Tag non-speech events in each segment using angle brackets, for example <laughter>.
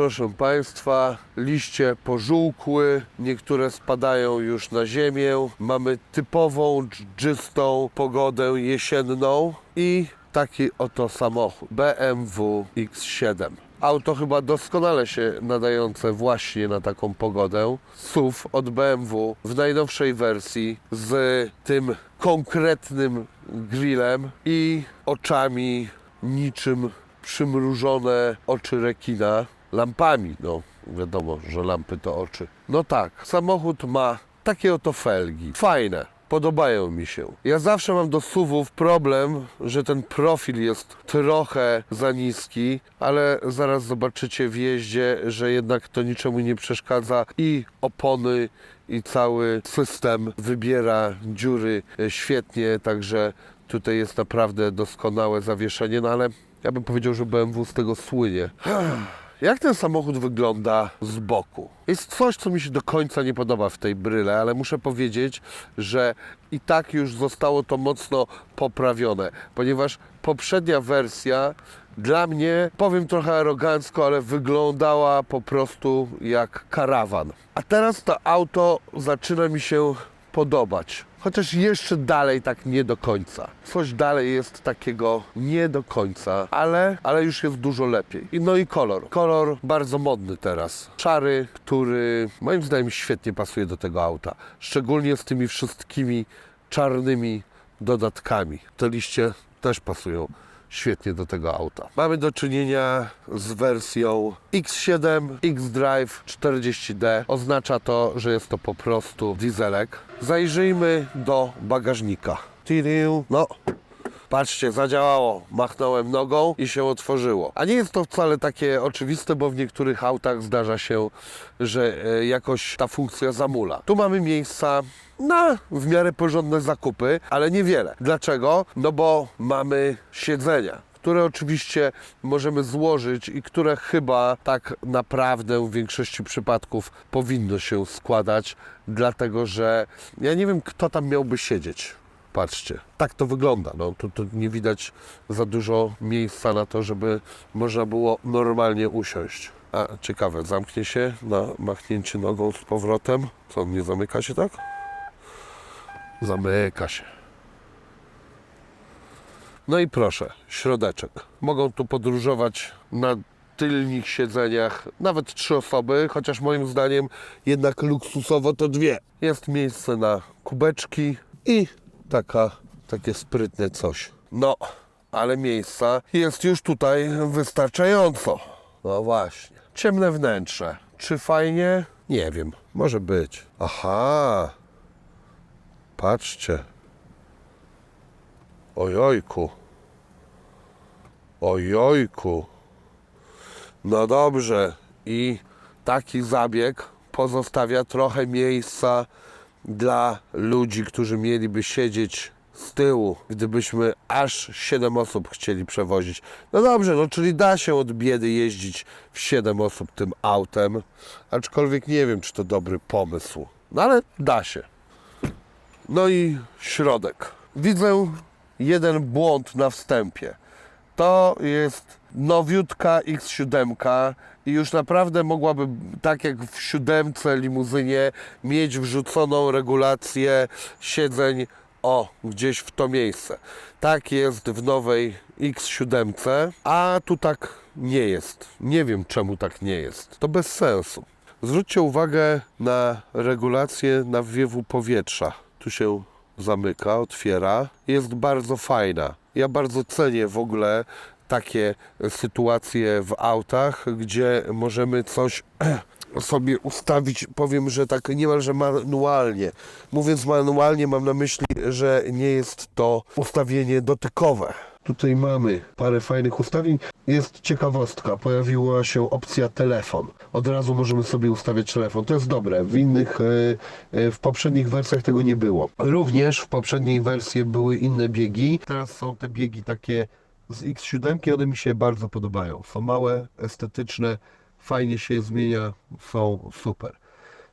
Proszę Państwa, liście pożółkły, niektóre spadają już na ziemię. Mamy typową, dżdżystą pogodę jesienną i taki oto samochód BMW X7. Auto chyba doskonale się nadające właśnie na taką pogodę. SUV od BMW w najnowszej wersji z tym konkretnym grillem i oczami niczym przymrużone oczy rekina lampami. No, wiadomo, że lampy to oczy. No tak, samochód ma takie oto felgi. Fajne. Podobają mi się. Ja zawsze mam do SUVów problem, że ten profil jest trochę za niski, ale zaraz zobaczycie w jeździe, że jednak to niczemu nie przeszkadza i opony i cały system wybiera dziury e, świetnie, także tutaj jest naprawdę doskonałe zawieszenie, no ale ja bym powiedział, że BMW z tego słynie. <sighs> Jak ten samochód wygląda z boku? Jest coś, co mi się do końca nie podoba w tej bryle, ale muszę powiedzieć, że i tak już zostało to mocno poprawione, ponieważ poprzednia wersja dla mnie, powiem trochę arogancko, ale wyglądała po prostu jak karawan. A teraz to auto zaczyna mi się podobać. Chociaż jeszcze dalej tak nie do końca. Coś dalej jest takiego nie do końca, ale, ale już jest dużo lepiej. I no i kolor. Kolor bardzo modny teraz. Szary, który moim zdaniem świetnie pasuje do tego auta. Szczególnie z tymi wszystkimi czarnymi dodatkami. Te liście też pasują świetnie do tego auta. Mamy do czynienia z wersją X7 X-Drive 40D. Oznacza to, że jest to po prostu dieselek. Zajrzyjmy do bagażnika. No, Patrzcie, zadziałało. Machnąłem nogą i się otworzyło. A nie jest to wcale takie oczywiste, bo w niektórych autach zdarza się, że e, jakoś ta funkcja zamula. Tu mamy miejsca na w miarę porządne zakupy, ale niewiele. Dlaczego? No bo mamy siedzenia które oczywiście możemy złożyć i które chyba tak naprawdę w większości przypadków powinno się składać, dlatego że ja nie wiem, kto tam miałby siedzieć. Patrzcie, tak to wygląda. No, tu, tu nie widać za dużo miejsca na to, żeby można było normalnie usiąść. A ciekawe, zamknie się na machnięcie nogą z powrotem. Co, nie zamyka się tak? Zamyka się. No i proszę, środeczek. Mogą tu podróżować na tylnych siedzeniach nawet trzy osoby, chociaż moim zdaniem jednak luksusowo to dwie. Jest miejsce na kubeczki i taka, takie sprytne coś. No, ale miejsca jest już tutaj wystarczająco. No właśnie. Ciemne wnętrze. Czy fajnie? Nie wiem. Może być. Aha. Patrzcie. Ojojku. Ojojku. No dobrze. I taki zabieg pozostawia trochę miejsca dla ludzi, którzy mieliby siedzieć z tyłu, gdybyśmy aż 7 osób chcieli przewozić. No dobrze, no czyli da się od biedy jeździć w 7 osób tym autem, aczkolwiek nie wiem, czy to dobry pomysł. No ale da się. No i środek. Widzę jeden błąd na wstępie. To jest nowiutka X7 i już naprawdę mogłaby, tak jak w siódemce limuzynie, mieć wrzuconą regulację siedzeń o, gdzieś w to miejsce. Tak jest w nowej X7, a tu tak nie jest. Nie wiem czemu tak nie jest. To bez sensu. Zwróćcie uwagę na regulację nawiewu powietrza. Tu się zamyka, otwiera. Jest bardzo fajna. Ja bardzo cenię w ogóle takie sytuacje w autach, gdzie możemy coś <clears throat> sobie ustawić, powiem, że tak niemalże manualnie. Mówiąc manualnie, mam na myśli, że nie jest to ustawienie dotykowe. Tutaj mamy parę fajnych ustawień. Jest ciekawostka, pojawiła się opcja telefon. Od razu możemy sobie ustawiać telefon. To jest dobre. W innych, e, e, w poprzednich wersjach tego nie było. Również w poprzedniej wersji były inne biegi. Teraz są te biegi takie z X7, one mi się bardzo podobają. Są małe, estetyczne, fajnie się zmienia, są super.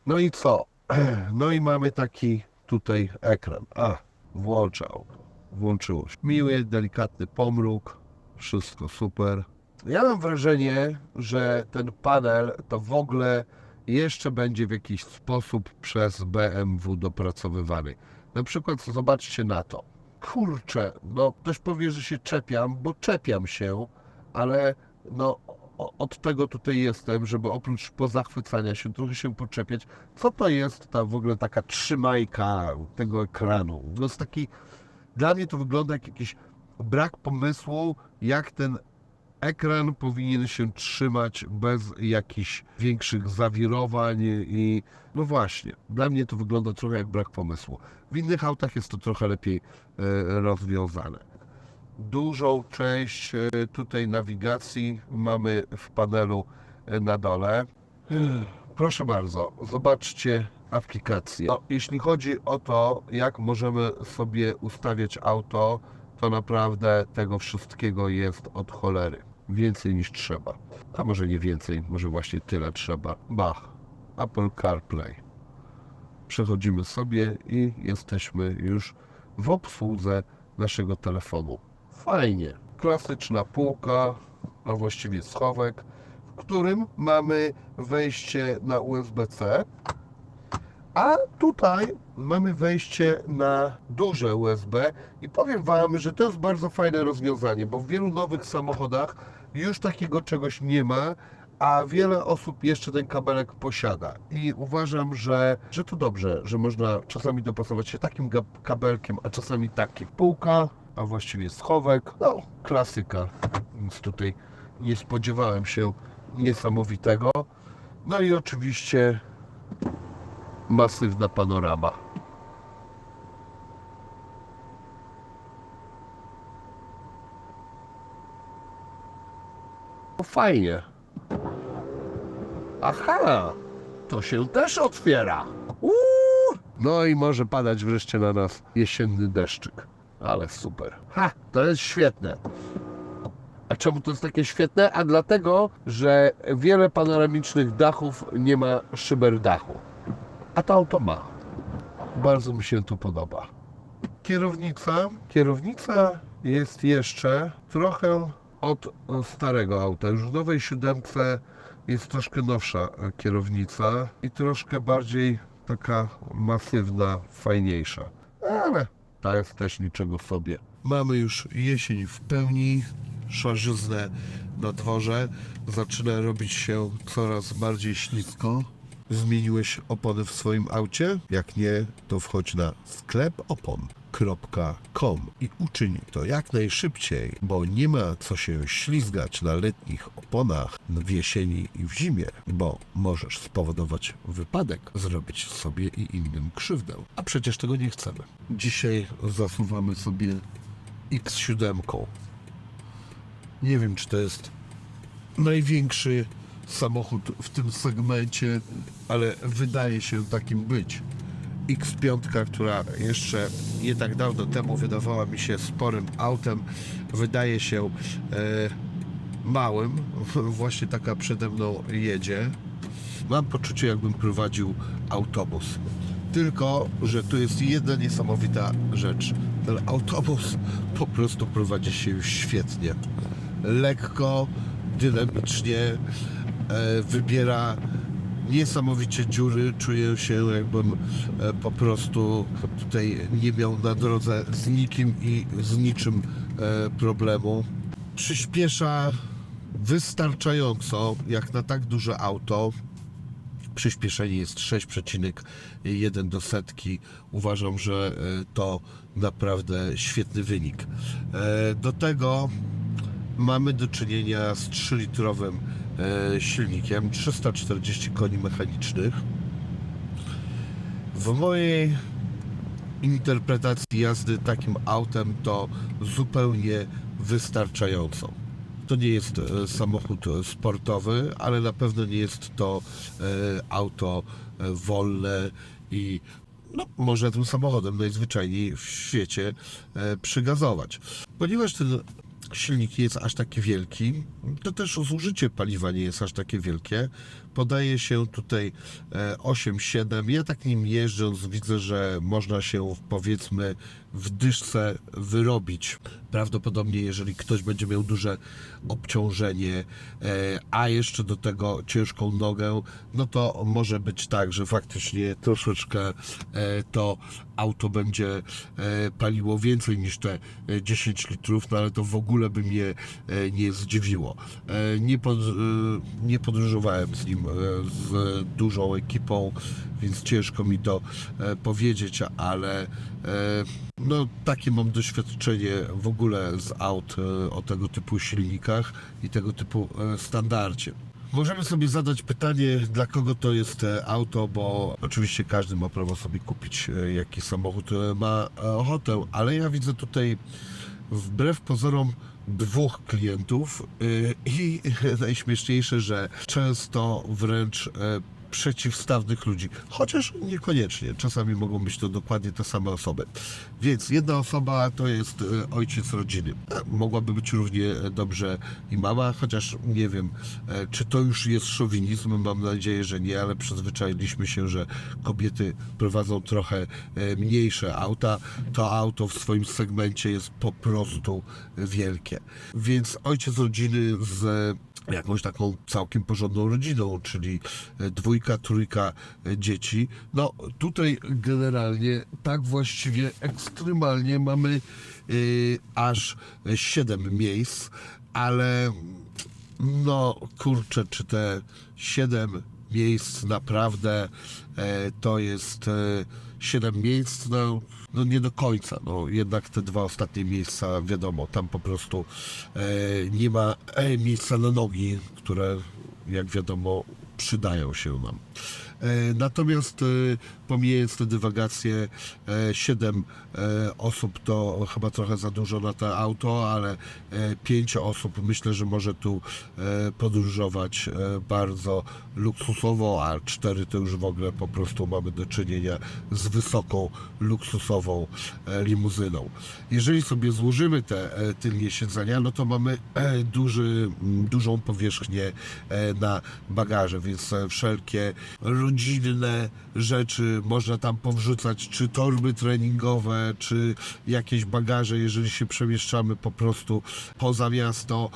No i co? <clears throat> No i mamy taki tutaj ekran. A, włączał. Włączyło się. Miły, delikatny pomruk. Wszystko super. Ja mam wrażenie, że ten panel to w ogóle jeszcze będzie w jakiś sposób przez BMW dopracowywany. Na przykład zobaczcie na to. Kurczę, no ktoś powie, że się czepiam, bo czepiam się, ale no od tego tutaj jestem, żeby oprócz pozachwycania się, trochę się poczepiać. Co to jest ta w ogóle taka trzymajka tego ekranu? To jest taki, dla mnie to wygląda jak jakiś brak pomysłu, jak ten ekran powinien się trzymać bez jakichś większych zawirowań i no właśnie, dla mnie to wygląda trochę jak brak pomysłu. W innych autach jest to trochę lepiej e, rozwiązane. Dużą część e, tutaj nawigacji mamy w panelu e, na dole. Proszę bardzo, zobaczcie aplikację. No, jeśli chodzi o to, jak możemy sobie ustawiać auto, to naprawdę tego wszystkiego jest od cholery. Więcej niż trzeba. A może nie więcej, może właśnie tyle trzeba. Bach, Apple CarPlay. Przechodzimy sobie i jesteśmy już w obsłudze naszego telefonu. Fajnie. Klasyczna półka, a właściwie schowek, w którym mamy wejście na USB-C, a tutaj mamy wejście na duże USB i powiem Wam, że to jest bardzo fajne rozwiązanie, bo w wielu nowych samochodach już takiego czegoś nie ma, a wiele osób jeszcze ten kabelek posiada. I uważam, że, że to dobrze, że można czasami dopasować się takim kabelkiem, a czasami takim. Półka, a właściwie schowek, no klasyka, więc tutaj nie spodziewałem się niesamowitego. No i oczywiście masywna panorama. No fajnie. Aha, to się też otwiera. Uuu. No i może padać wreszcie na nas jesienny deszczyk. Ale super. Ha, to jest świetne. A czemu to jest takie świetne? A dlatego, że wiele panoramicznych dachów nie ma szyber dachu. A to auto ma. Bardzo mi się to podoba. Kierownica. Kierownica jest jeszcze trochę od starego auta. Już w nowej siódemce jest troszkę nowsza kierownica i troszkę bardziej taka masywna, fajniejsza. Ale ta jest też niczego sobie. Mamy już jesień w pełni, szarzyznę na dworze. Zaczyna robić się coraz bardziej ślisko. Zmieniłeś opony w swoim aucie? Jak nie, to wchodź na sklepopon.com i uczyń to jak najszybciej, bo nie ma co się ślizgać na letnich oponach w jesieni i w zimie, bo możesz spowodować wypadek, zrobić sobie i innym krzywdę. A przecież tego nie chcemy. Dzisiaj zasuwamy sobie X7. Nie wiem, czy to jest największy samochód w tym segmencie, ale wydaje się takim być. X5, która jeszcze nie tak dawno temu wydawała mi się sporym autem, wydaje się e, małym. <laughs> Właśnie taka przede mną jedzie. Mam poczucie, jakbym prowadził autobus. Tylko, że tu jest jedna niesamowita rzecz. Ten autobus po prostu prowadzi się już świetnie. Lekko, dynamicznie, wybiera niesamowicie dziury. Czuję się, jakbym e, po prostu tutaj nie miał na drodze z nikim i z niczym e, problemu. Przyspiesza wystarczająco, jak na tak duże auto. Przyspieszenie jest 6,1 do setki. Uważam, że e, to naprawdę świetny wynik. E, Do tego mamy do czynienia z 3-litrowym e, silnikiem, 340 koni mechanicznych. W mojej interpretacji jazdy takim autem to zupełnie wystarczająco. To nie jest e, samochód e, sportowy, ale na pewno nie jest to e, auto e, wolne i no, można tym samochodem najzwyczajniej w świecie e, przygazować. Ponieważ ten silnik nie jest aż taki wielki, to też zużycie paliwa nie jest aż takie wielkie. Podaje się tutaj e, 8-7. Ja tak nim jeżdżąc widzę, że można się powiedzmy w dyszce wyrobić. Prawdopodobnie jeżeli ktoś będzie miał duże obciążenie, e, a jeszcze do tego ciężką nogę, no to może być tak, że faktycznie troszeczkę e, to auto będzie e, paliło więcej niż te e, 10 litrów, no ale to w ogóle by mnie e, nie zdziwiło. E, Nie, pod, e, nie podróżowałem z nim e, z dużą ekipą, więc ciężko mi to e, powiedzieć, ale e, no takie mam doświadczenie w ogóle z aut e, o tego typu silnikach i tego typu standardzie. Możemy sobie zadać pytanie, dla kogo to jest auto, bo oczywiście każdy ma prawo sobie kupić jaki samochód ma ochotę, ale ja widzę tutaj wbrew pozorom dwóch klientów y, i <laughs> najśmieszniejsze, że często wręcz e, przeciwstawnych ludzi, chociaż niekoniecznie, czasami mogą być to dokładnie te same osoby. Więc jedna osoba to jest e, ojciec rodziny. E, Mogłaby być równie dobrze i mama, chociaż nie wiem, e, czy to już jest szowinizm, mam nadzieję, że nie, ale przyzwyczailiśmy się, że kobiety prowadzą trochę e, mniejsze auta. To auto w swoim segmencie jest po prostu wielkie. Więc ojciec rodziny z jakąś taką całkiem porządną rodziną, czyli e, dwójka, trójka e, dzieci. No tutaj generalnie tak właściwie ekstremalnie mamy y, aż 7 miejsc, ale no kurczę, czy te 7 miejsc naprawdę e, to jest e, 7 miejsc, no, no nie do końca. No, jednak te dwa ostatnie miejsca, wiadomo, tam po prostu e, nie ma e, miejsca na nogi, które jak wiadomo przydają się nam. E, Natomiast e, pomijając te dywagacje, 7 osób to chyba trochę za dużo na to auto, ale 5 osób myślę, że może tu e, podróżować e, bardzo luksusowo, a 4 to już w ogóle po prostu mamy do czynienia z wysoką, luksusową e, limuzyną. Jeżeli sobie złożymy te e, tylnie siedzenia, no to mamy e, duży, dużą powierzchnię e, na bagaże, więc e, wszelkie rodzinne rzeczy można tam powrzucać, czy torby treningowe, czy jakieś bagaże, jeżeli się przemieszczamy po prostu poza miasto.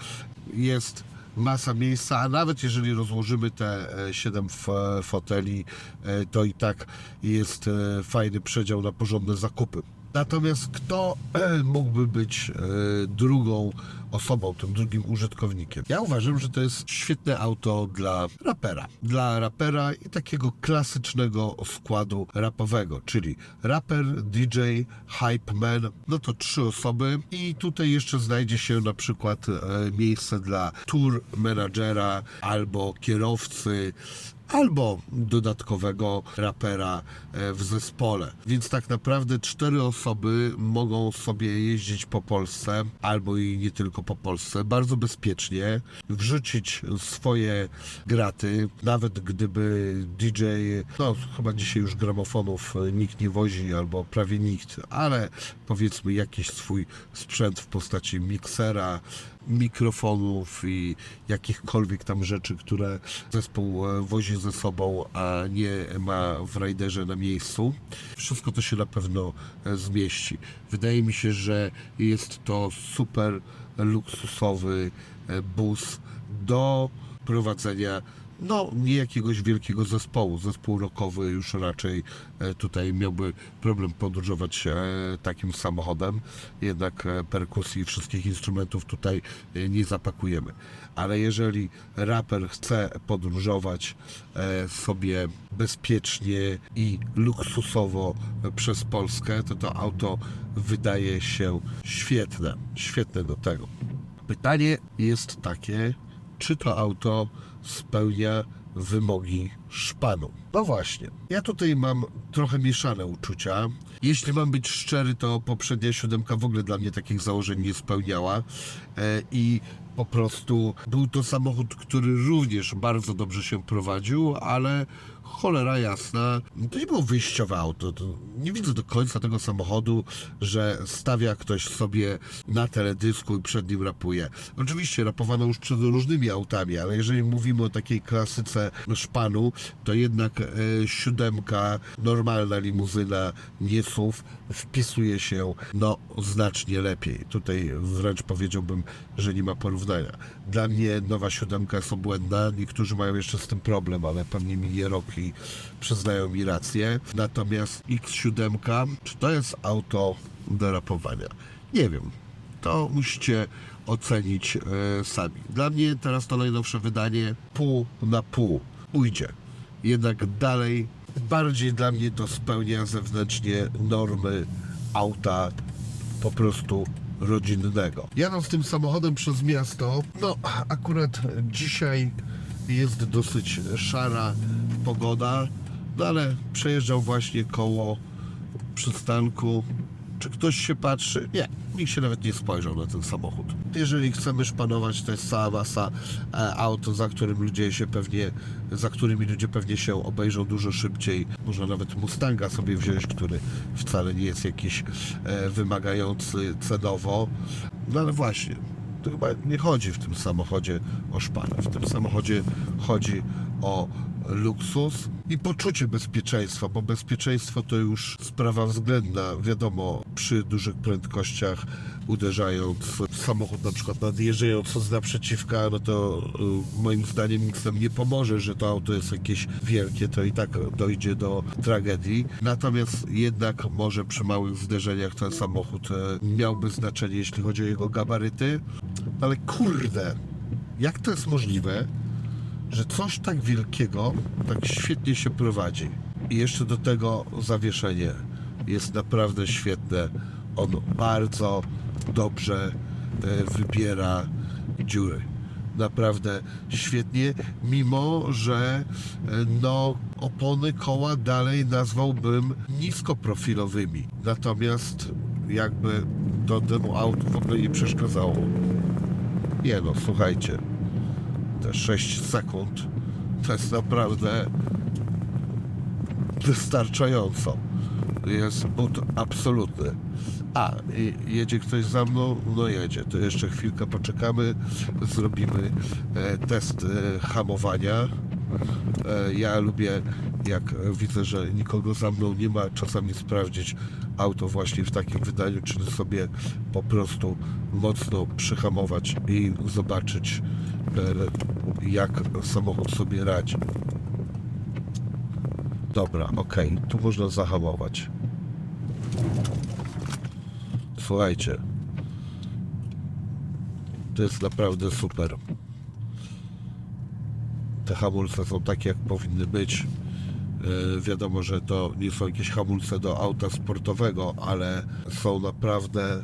Jest masa miejsca, a nawet jeżeli rozłożymy te 7 foteli, e, to i tak jest e, fajny przedział na porządne zakupy. Natomiast kto e, <clears throat> mógłby być e, drugą osobą, tym drugim użytkownikiem? Ja uważam, że to jest świetne auto dla rapera. Dla rapera i takiego klasycznego składu rapowego, czyli raper, DJ, hype man, no to trzy osoby i tutaj jeszcze znajdzie się na przykład e, miejsce dla tour menadżera albo kierowcy, albo dodatkowego rapera e, w zespole. Więc tak naprawdę cztery osoby mogą sobie jeździć po Polsce, albo i nie tylko po Polsce, bardzo bezpiecznie, wrzucić swoje graty, nawet gdyby DJ, no chyba dzisiaj już gramofonów nikt nie wozi, albo prawie nikt, ale powiedzmy jakiś swój sprzęt w postaci miksera, mikrofonów i jakichkolwiek tam rzeczy, które zespół e, wozi ze sobą, a nie ma w rajderze na miejscu. Wszystko to się na pewno e, zmieści. Wydaje mi się, że jest to super luksusowy e, bus do prowadzenia no, nie jakiegoś wielkiego zespołu. Zespół rockowy już raczej e, tutaj miałby problem podróżować e, takim samochodem. Jednak e, perkusji i wszystkich instrumentów tutaj nie zapakujemy. Ale jeżeli raper chce podróżować sobie bezpiecznie i luksusowo przez Polskę, to to auto wydaje się świetne. Świetne do tego. Pytanie jest takie, czy to auto spełnia wymogi szpanu. No właśnie, ja tutaj mam trochę mieszane uczucia. Jeśli mam być szczery, to poprzednia siódemka w ogóle dla mnie takich założeń nie spełniała e, i Po prostu był to samochód, który również bardzo dobrze się prowadził, ale cholera jasna, to nie było wyjściowe auto. To nie widzę do końca tego samochodu, że stawia ktoś sobie na teledysku i przed nim rapuje. Oczywiście rapowano już przed różnymi autami, ale jeżeli mówimy o takiej klasyce szpanu, to jednak e, siódemka, normalna limuzyna, nie SUV, wpisuje się no znacznie lepiej. Tutaj wręcz powiedziałbym, że nie ma porównania. Dla mnie nowa siódemka jest obłędna, niektórzy mają jeszcze z tym problem, ale pewnie minie rok i przyznają mi rację. Natomiast X7, czy to jest auto do rapowania? Nie wiem. To musicie ocenić e, sami. Dla mnie teraz to najnowsze wydanie pół na pół ujdzie. Jednak dalej bardziej dla mnie to spełnia zewnętrznie normy auta po prostu rodzinnego. Jadąc tym samochodem przez miasto, no akurat dzisiaj jest dosyć szara pogoda, no ale przejeżdżał właśnie koło przystanku. Czy ktoś się patrzy? Nie, nikt się nawet nie spojrzał na ten samochód. Jeżeli chcemy szpanować, to jest cała masa e, auto, za którym ludzie się pewnie, za którymi ludzie pewnie się obejrzą dużo szybciej. Można nawet Mustanga sobie wziąć, który wcale nie jest jakiś e, wymagający cenowo. No ale właśnie, to chyba nie chodzi w tym samochodzie o szpanę. W tym samochodzie chodzi o luksus i poczucie bezpieczeństwa, bo bezpieczeństwo to już sprawa względna. Wiadomo, przy dużych prędkościach uderzając w samochód na przykład nadjeżdżając z naprzeciwka, no to y, moim zdaniem nic nam nie pomoże, że to auto jest jakieś wielkie, to i tak dojdzie do tragedii. Natomiast jednak może przy małych zderzeniach ten samochód e, miałby znaczenie, jeśli chodzi o jego gabaryty. Ale kurde, jak to jest możliwe, że coś tak wielkiego tak świetnie się prowadzi. I jeszcze do tego zawieszenie jest naprawdę świetne. On bardzo dobrze e, wybiera dziury. Naprawdę świetnie, mimo że e, no, opony koła dalej nazwałbym niskoprofilowymi. Natomiast jakby to temu autu w ogóle nie przeszkadzało. Nie no, słuchajcie, te 6 sekund to jest naprawdę wystarczająco. Jest but absolutny. A, jedzie ktoś za mną? No jedzie. To jeszcze chwilkę poczekamy. Zrobimy e, test e, hamowania. E, ja lubię, jak widzę, że nikogo za mną nie ma, czasami sprawdzić auto właśnie w takim wydaniu, czyli sobie po prostu mocno przyhamować i zobaczyć, jak samochód sobie radzi. Dobra, okej, tu można zahamować. Słuchajcie, to jest naprawdę super. Te hamulce są takie, jak powinny być. Yy, wiadomo, że to nie są jakieś hamulce do auta sportowego, ale są naprawdę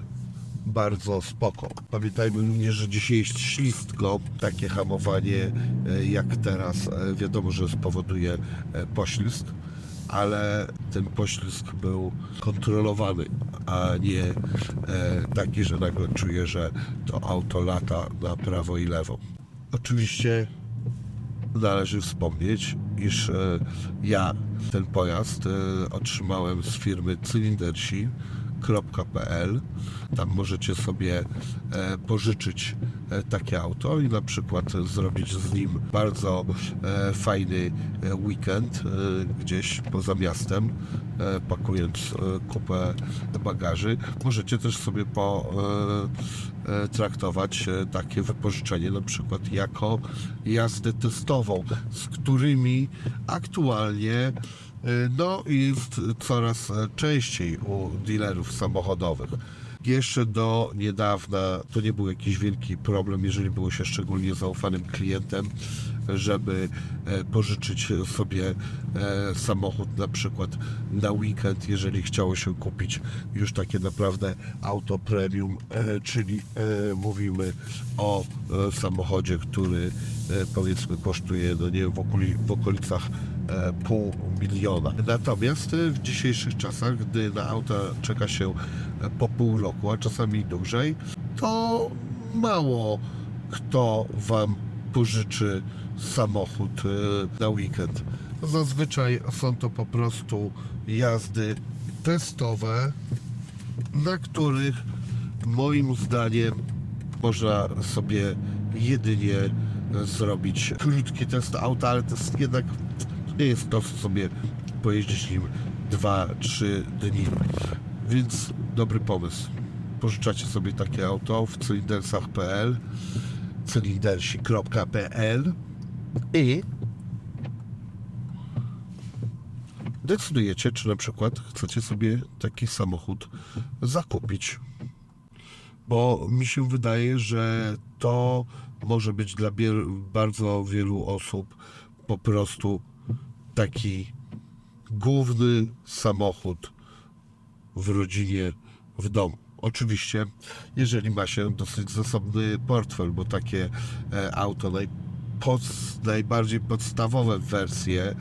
bardzo spoko. Pamiętajmy również, że dzisiaj jest ślistko. Takie hamowanie e, jak teraz e, wiadomo, że spowoduje e, poślizg, ale ten poślizg był kontrolowany, a nie taki, że nagle czuję, że to auto lata na prawo i lewo. Oczywiście należy wspomnieć, iż ja ten pojazd otrzymałem z firmy cylindersi.pl. Tam możecie sobie e, pożyczyć e, takie auto i na przykład zrobić z nim bardzo e, fajny weekend gdzieś poza miastem, pakując kupę bagaży. Możecie też sobie po traktować takie wypożyczenie na przykład jako jazdę testową, z którymi aktualnie no, jest coraz częściej u dealerów samochodowych. Jeszcze do niedawna to nie był jakiś wielki problem, jeżeli było się szczególnie zaufanym klientem, żeby e, pożyczyć sobie e, samochód na przykład na weekend, jeżeli chciało się kupić już takie naprawdę auto premium, e, czyli mówimy o samochodzie, który powiedzmy kosztuje no nie w, okoli, w okolicach pół miliona. Natomiast w dzisiejszych czasach, gdy na auta czeka się po pół roku, a czasami dłużej, to mało kto Wam pożyczy samochód e, na weekend. Zazwyczaj są to po prostu jazdy testowe, na których moim zdaniem można sobie jedynie zrobić krótki test auta, ale to jest jednak nie jest to sobie pojeździć nim 2-3 dni. Więc dobry pomysł. Pożyczacie sobie takie auto w cylindersach.pl cylindersi.pl i decydujecie, czy na przykład chcecie sobie taki samochód zakupić. Bo mi się wydaje, że to może być dla bardzo wielu osób po prostu taki główny samochód w rodzinie, w domu. Oczywiście, jeżeli ma się dosyć zasobny portfel, bo takie e, auto naj, pod, najbardziej podstawowe wersje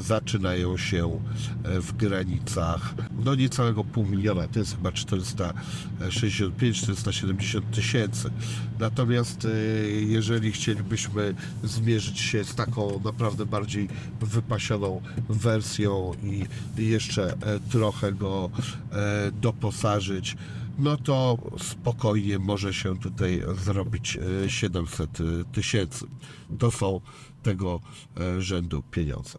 zaczynają się e, w granicach no niecałego pół miliona, to jest chyba 465-470 tysięcy. Natomiast e, jeżeli chcielibyśmy zmierzyć się z taką naprawdę bardziej wypasioną wersją i jeszcze e, trochę go doposażyć, no to spokojnie może się tutaj zrobić e, 700 tysięcy. To są tego e, rzędu pieniądze.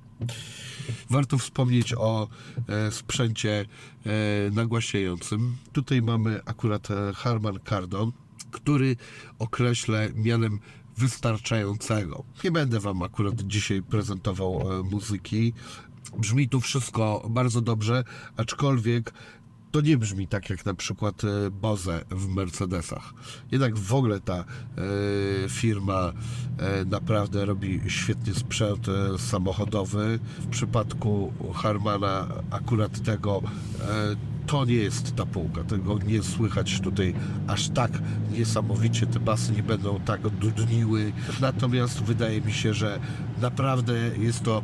Warto wspomnieć o e, sprzęcie e, nagłaśniającym. Tutaj mamy akurat e, Harman Kardon, który określę mianem wystarczającego. Nie będę Wam akurat dzisiaj prezentował e, muzyki. Brzmi tu wszystko bardzo dobrze, aczkolwiek to nie brzmi tak jak na przykład e, Bose w Mercedesach. Jednak w ogóle ta e, firma e, naprawdę robi świetny sprzęt samochodowy. W przypadku Harmana akurat tego to nie jest ta półka, tego nie słychać tutaj aż tak niesamowicie, te basy nie będą tak dudniły, natomiast wydaje mi się, że naprawdę jest to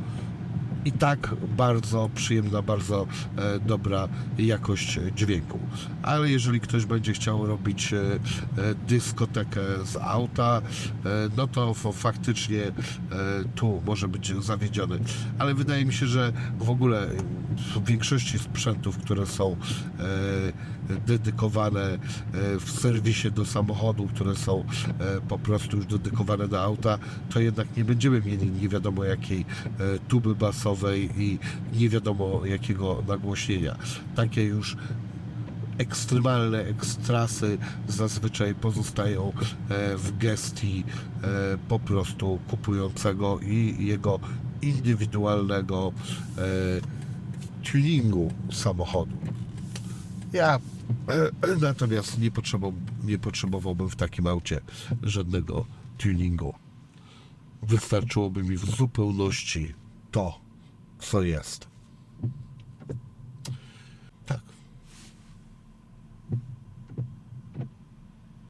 i tak bardzo przyjemna, bardzo e, dobra jakość dźwięku. Ale jeżeli ktoś będzie chciał robić e, e, dyskotekę z auta, no to faktycznie tu może być zawiedziony. Ale wydaje mi się, że w ogóle w większości sprzętów, które są dedykowane e, w serwisie do samochodu, które są e, po prostu już dedykowane do auta, to jednak nie będziemy mieli nie wiadomo jakiej e, tuby basowej i nie wiadomo jakiego nagłośnienia. Takie już ekstremalne ekstrasy zazwyczaj pozostają w gestii po prostu kupującego i jego indywidualnego tuningu samochodu. Ja natomiast nie, nie potrzebowałbym w takim aucie żadnego tuningu. Wystarczyłoby mi w zupełności to, co jest.